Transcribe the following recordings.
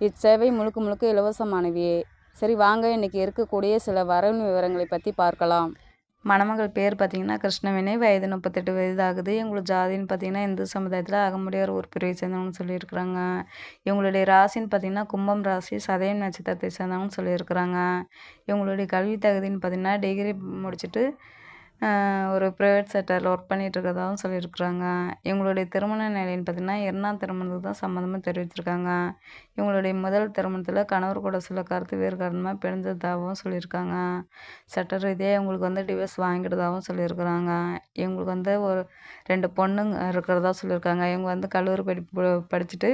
இச்சேவை முழுக்க முழுக்க இலவசமானவையே. சரி வாங்க. இன்றைக்கி இருக்கக்கூடிய சில வரவு விவரங்களை பற்றி பார்க்கலாம். மணமகள் பேர் பார்த்திங்கன்னா கிருஷ்ணவேணி. வயது முப்பத்தெட்டு வயது ஆகுது இவங்களோட ஜாதின்னு பார்த்திங்கன்னா இந்து சமுதாயத்தில் அகமுடியார் ஒரு பிரிவை சேர்ந்தவங்கன்னு சொல்லியிருக்கிறாங்க. இவங்களுடைய ராசின்னு பார்த்திங்கன்னா கும்பம் ராசி சதயம் நட்சத்திரத்தை சேர்ந்தவங்கன்னு சொல்லியிருக்கிறாங்க. இவங்களுடைய கல்வி தகுதின்னு பார்த்திங்கன்னா டிகிரி முடிச்சுட்டு ஒரு ப்ரைவேட் செக்டரில் ஒர்க் பண்ணிகிட்ருக்கறதாகவும் சொல்லியிருக்கிறாங்க. இவங்களுடைய திருமண நிலைன்னு பார்த்திங்கன்னா இரண்டாம் திருமணத்துக்கு தான் சம்மந்தமாக தெரிவிச்சிருக்காங்க. இவங்களுடைய முதல் திருமணத்தில் கணவர் கூட சில கருத்து வேறு காரணமாக பிரிஞ்சதாகவும் சொல்லியிருக்காங்க. சட்ட ரீதியாக இவங்களுக்கு வந்து டிவோர்ஸ் வாங்கிட்டதாகவும் சொல்லியிருக்கிறாங்க. இவங்களுக்கு வந்து ஒரு ரெண்டு பொண்ணுங்க இருக்கிறதா சொல்லியிருக்காங்க. இவங்க வந்து கல்லூரி படிப்பு படிச்சுட்டு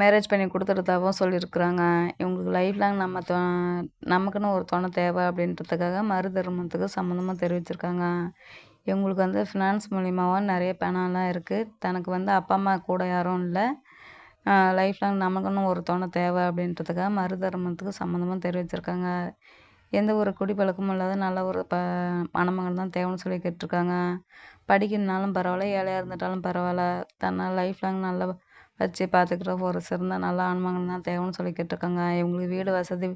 மேரேஜ் பண்ணி கொடுத்துறதாகவும் சொல்லியிருக்கிறாங்க. இவங்களுக்கு லைஃப் லாங் நம்ம தொ நமக்குன்னு ஒரு துணை தேவை அப்படின்றதுக்காக மறு தர்மத்துக்கு சம்மந்தமாக தெரிவிச்சிருக்காங்க. இவங்களுக்கு வந்து ஃபினான்ஸ் மூலிமாவும் நிறைய பணம்லாம் இருக்குது தனக்கு வந்து அப்பா அம்மா கூட யாரும் இல்லை. லைஃப் லாங் நமக்குன்னு ஒரு துணை தேவை அப்படின்றதுக்காக மறு தர்மத்துக்கு சம்மந்தமாக தெரிவிச்சிருக்காங்க. எந்த ஒரு குடிப்பழக்கமும் இல்லாத நல்ல ஒரு ப மணமகன் தான் தேவைன்னு சொல்லி கேட்டிருக்காங்க. படிக்கணுனாலும் பரவாயில்ல ஏழையாக இருந்துட்டாலும் பரவாயில்ல. தன்னால் லைஃப் லாங் நல்ல வச்சு பார்த்துக்கிற ஒரு சிறந்த நல்ல ஆன்மகன் தான் தேவைன்னு சொல்லி கேட்டிருக்காங்க இவங்களுக்கு வீடு வசதி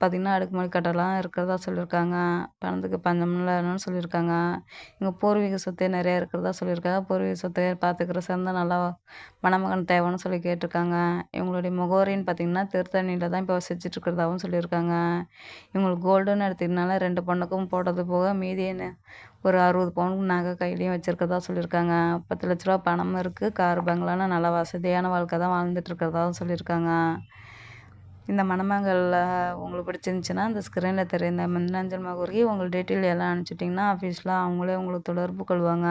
பார்த்திங்கன்னா அடுக்குமாடி கட்டலாம் இருக்கிறதா சொல்லியிருக்காங்க. பணத்துக்கு பஞ்சம் இல்லைன்னு சொல்லியிருக்காங்க. இங்கே பூர்வீக சொத்து நிறையா இருக்கிறதா சொல்லியிருக்காங்க. பூர்வீக சொத்தை பார்த்துக்கிற சிறந்த நல்லா மணமகன் தேவைன்னு சொல்லி கேட்டிருக்காங்க. இவங்களுடைய முகவரின்னு பார்த்திங்கன்னா திருத்தணியில் தான் இப்போ வசிச்சுட்டு இருக்கிறதாகவும் சொல்லியிருக்காங்க. இவங்களுக்கு கோல்டுன்னு எடுத்திங்கனால ரெண்டு பொண்ணுக்கும் போட்டது போக மீதின்னு ஒரு அறுபது பவுன் நகை கையிலையும் வச்சுருக்கதா சொல்லியிருக்காங்க. பத்து லட்ச ரூபா பணமும் இருக்குது கார் பங்களான நல்லா வசதியான வாழ்க்கை தான் வாழ்ந்துட்டு இருக்கிறதாவும் சொல்லியிருக்காங்க. இந்த மணமகளில் உங்களுக்கு பிடிச்சிருந்துச்சின்னா இந்த ஸ்க்ரீனில் தெரிய இந்த மின்னஞ்சல் மகூருக்கு உங்கள் டீட்டெயில் எல்லாம் அனுப்பிச்சிட்டிங்கன்னா ஆஃபீஸில் அவங்களே உங்களுக்கு தொடர்பு கொள்வாங்க.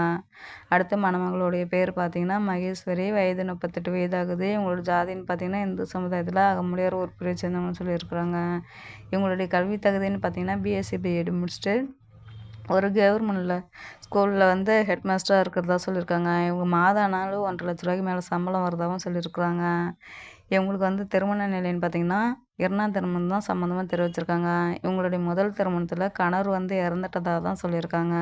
அடுத்த மணமகளுடைய பேர் பார்த்தீங்கன்னா மகேஸ்வரி. வயது முப்பத்தெட்டு வயது ஆகுது இவங்களோட ஜாதின்னு பார்த்தீங்கன்னா இந்து சமுதாயத்தில் அகமுடியார் ஒரு பிரிவை சேர்ந்தவங்கன்னு சொல்லியிருக்கிறாங்க. இவங்களுடைய கல்வி தகுதின்னு பார்த்தீங்கன்னா பிஎஸ்சி பிஎட் முடிச்சுட்டு ஒரு கவர்மெண்டில் ஸ்கூலில் வந்து ஹெட் மாஸ்டராக இருக்கிறதா சொல்லியிருக்காங்க இவங்க மாதம் ஆனாலும் ஒன்றரை லட்ச ரூபாய்க்கு மேலே சம்பளம் வரதாகவும் சொல்லியிருக்கிறாங்க இவங்களுக்கு வந்து திருமண நிலைன்னு பார்த்திங்கன்னா இரண்டாம் திருமணம் தான் சம்மந்தமாக தெரிவிச்சிருக்காங்க. இவங்களுடைய முதல் திருமணத்தில் கணவர் வந்து இறந்துட்டதாக தான் சொல்லியிருக்காங்க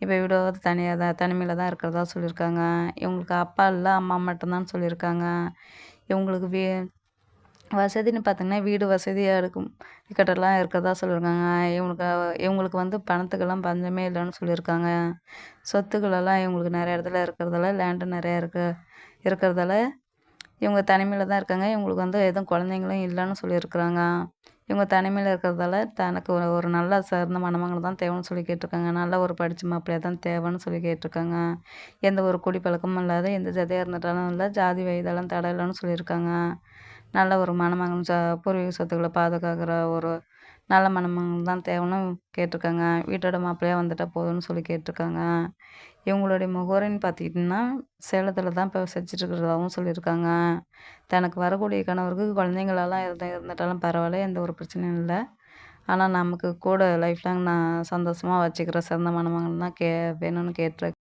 இப்போ வீடு தனியாக தான் தனிமையில் தான் இருக்கிறதா சொல்லியிருக்காங்க இவங்களுக்கு அப்பா இல்லை அம்மா மட்டும்தான் சொல்லியிருக்காங்க இவங்களுக்கு வீ வசதின்னு பார்த்தீங்கன்னா வீடு வசதியாக இருக்கும். இக்கட்டெல்லாம் இருக்கிறதா சொல்லியிருக்காங்க இவங்களுக்கு இவங்களுக்கு வந்து பணத்துக்கெல்லாம் பஞ்சமே இல்லைன்னு சொல்லியிருக்காங்க. சொத்துக்களெல்லாம் இவங்களுக்கு நிறைய இடத்துல இருக்கிறதால லேண்டு நிறையா இருக்கு இருக்கிறதால இவங்க தனிமையில் தான் இருக்காங்க. இவங்களுக்கு வந்து எதுவும் குழந்தைங்களும் இல்லைன்னு சொல்லியிருக்கிறாங்க. இவங்க தனிமையில் இருக்கிறதால தனக்கு ஒரு ஒரு நல்ல சிறந்த மணமகளை தான் தேவைன்னு சொல்லி கேட்டிருக்காங்க. நல்ல ஒரு படித்த மாப்பிள்ளையாக தான் தேவைன்னு சொல்லி கேட்டிருக்காங்க. எந்த ஒரு குடிப்பழக்கமும் இல்லாத எந்த ஜாதியாக இருந்துட்டாலும் இல்லை ஜாதி வயதெல்லாம் தடை இல்லைன்னு சொல்லியிருக்காங்க. நல்ல ஒரு மணமகன் ச பூர்வீக சொத்துக்களை பாதுகாக்கிற ஒரு நல்ல மணமகன் தான் தேவைன்னு கேட்டிருக்காங்க. வீட்டோட மாப்பிள்ளையாக வந்துட்டால் போதும்னு சொல்லி கேட்டிருக்காங்க. இவங்களுடைய முகவரின்னு பார்த்துக்கிட்டிங்கன்னா சேலத்தில் தான் இப்போ செஞ்சிட்ருக்கிறதாகவும் சொல்லியிருக்காங்க. தனக்கு வரக்கூடிய கணவருக்கு குழந்தைங்களெல்லாம் இருந்தால் இருந்துட்டாலும் பரவாயில்ல எந்த ஒரு பிரச்சனையும் இல்லை. ஆனால் நமக்கு கூட லைஃப் லாங் நான் சந்தோஷமாக வச்சுக்கிற சிறந்த மணமகன் தான் கே வேணும்னு கேட்டிருக்கேன்